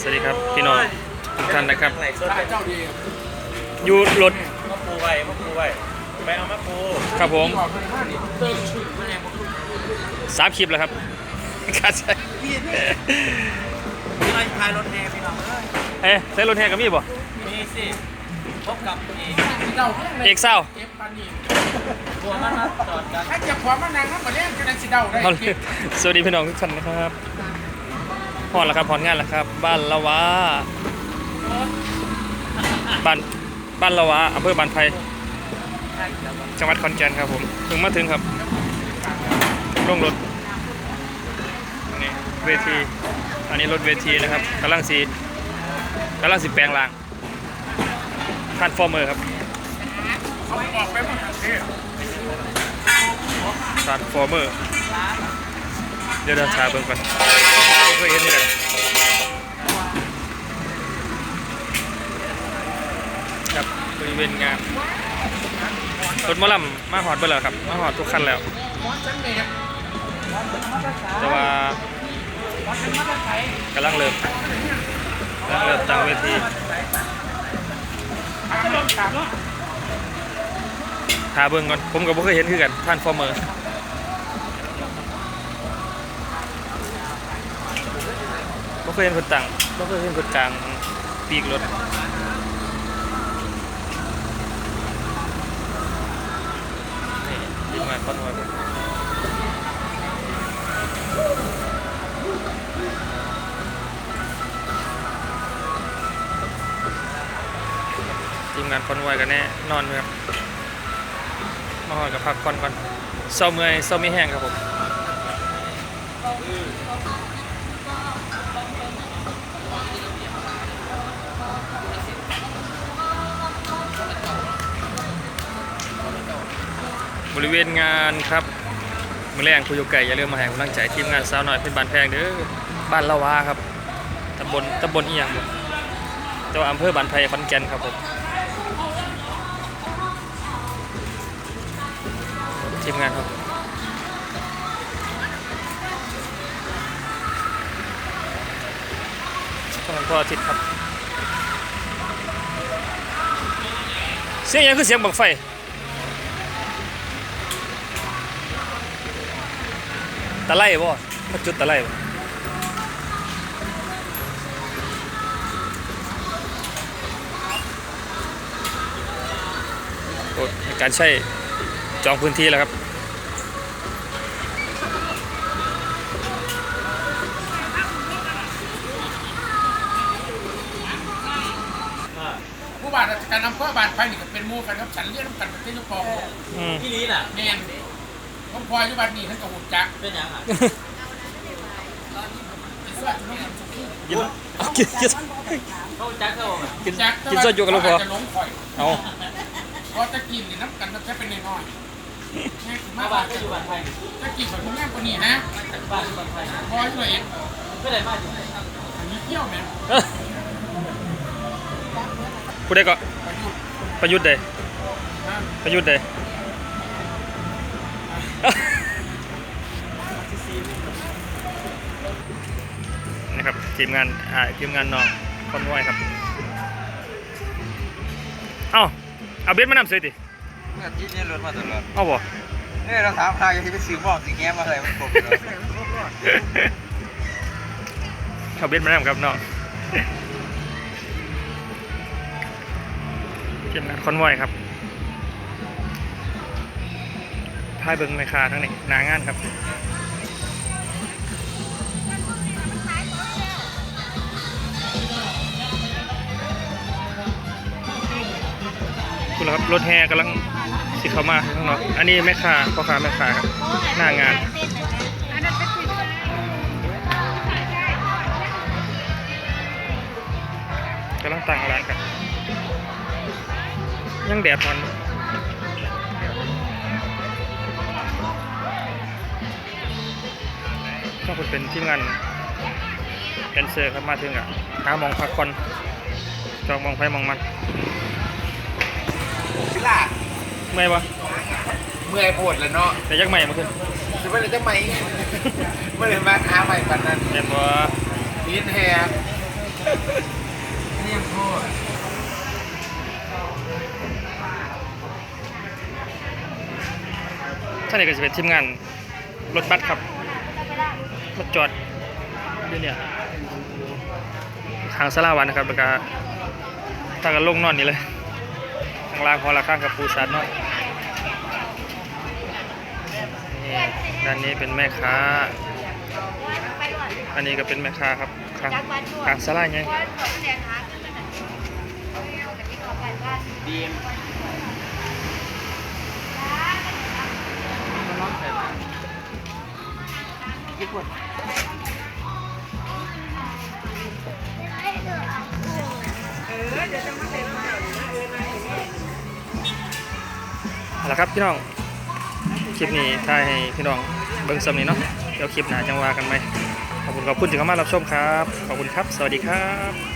สวัสดีครับพี่น้องทุกท่านนะครับไหลสดไปเจ้าดีอยู่รถมะปูไว้มะปูไว้ไปเอามะปูครับผมบอกเลยว่านี่เติมชื่อมาแน่บอกสามคลิปแล้วครับการใช้พี่พี่มาพายรถแห่พี่น้องเอ้ยเอ๊ะใช้รถแห่กับมีบ่มีสิพบกับเอกเจ้าเอกเศร้าเก็บปานนี่บัวมันมาจอดกันถ้าเก็บความมานานก็มาเล่นกันได้สิเดาได้เอาเลยสวัสดีพี่น้องทุกท่านนะครับพ อนแล้วครับพอนงานแล้วครับ บ้านละวาบ้านบ้านละวาอำเภอบ้านไผ่จังหวัดขอนแก่นครับผมถึงมาถึงครับลงรถนนี้เวทีอันนี้รถเวทีนะครับกำลังสีกำลังสีแปลงรางทานฟอร์เมอร์ครับท่าเทศทานฟอร์เมอร์เดี๋ยวเราชาเบิ่งก่อน เคยเห็นนี่แหละครับบริเวณงานรถมอลำมาหอดเบิ่แล้วครับ มาหอดทุกคันแล้ว แต่ว่ามอนฉันมาได้ไทยกำลังเริ่มกำลังเริ่มตั้งเวทีอาเริ่มถามว่าเบิ่งก่อน ผมก็บ่เคยเห็นคือกันท่านฟอร์เมอร์ เคยเห็นคนตั้งบ่เคยเห็นคนกลางปีกรถนี่ทีมงานคอนวอยผมทีมงานคอนวอยกันแน่นอนครับมาหอดกับพักคอนก่อนเศร้าเมื่อยเศร้าไม่แห้งครับผม บริเวณงานครับมือแรงคุยไก่อย่าลืมมาแห่งกำลังใจทีมงานสาวหน่อยเป็นบ้านแพงเด้อบ้านละวาครับตำบลตำบลอีหยังบ่แต่ว่าอำเภอบ้านไผ่ขอนแก่นครับผมทีมงานครับช่องพ่ออาทิตย์ครับ เสียงยังคือเสียงบังไฟ ตะไลบ่มาจุดตะไลบ่โอ้ยในการใช้จองพื้นที่แล้วครับผู้บาดราชการอำเภอบาดไฟนี่ก็เป็นหมู่กันครับฉันเรียกน้ำกันเป็นเจ้าของอืมพี่ลีน่ะแม่น ผมพลอยอยู่บ้านนี่ท่านก็หุ่นจักเป็นยังอะสวัสดีครับกินเอากินกินเขาจักเข้ามากินจักกินซอยจุกับลูกพอจะหลงข่อยเอาเพราะตะกินนี่น้ำกันมันแค่เป็นน้อยๆแม่ถึงมามาบ้าบานดก็อยู่บ้านไทยตะกินข่อยคงแม่กว่านี้นะบ้านอยู่บ้านไทยพลอยช่วยเองก็ได้มาอยู่อันนี้เที่ยวแม่เอ้อผู้ใดก็ประยุทธ์ประยุทธ์ใดนะประยุทธ์ใด นะครับทีมงานอ่าทีมงานน้องคอนวอยครับ เอ้าเอาเบสมานำเสยติเมื่อกี้นี่รถมาตลอดเอาบ่เนี่ยเราถามใครที่ไปซื้อบอกสิ่งแง่มาอะไรมันครบเลยเอาเบสมานำครับน้องทีมงานคอนวอยครับ พายเบิ้งในคาทั้งนี้หนางานครับคุณครับรถแห่กำลังสิเข้ามาข้างนอกอันนี้แม่ค้าพ่อค้าแม่ค้าครับหน้างานกำลังตั้งร้านครับยังแดดมัน ถ้าคุณเป็นทีมงานแดนเซอร์ครับมาถึงอะหามองพักคนจองมองไฟมองมันล่ะเมื่อยปะเมื่อยปวดแล้วเนาะแต่ยังใหม่มาขึ้นจะไม่เลยจะใหม่ไม่เลยมาท้าใหม่ปันนั้นเห็นปะลิ้นแหกรียังโคตท่านนี้ก็จะเป็นทีมงานรถบัสครับ รถจอดอยู่เนี่ยทางสลาวันนะครับแล้วก็ทางกันลงนอนนี่เลยข้างล่างพอละข้างกับปูซานนอนนี่ด้านนี้เป็นแม่ค้า อันนี้ก็เป็นแม่ค้าครับข้างข้างสลาไงดีม เอาละครับพี่น้อง คลิปนี้ถ่ายให้พี่น้องเบิ่งซ้ำนี้เนาะเดี๋ยวคลิปหน้าจังว่ากันไหมขอบคุณขอบคุณที่เข้ามารับชมครับ ขอบคุณครับ สวัสดีครับ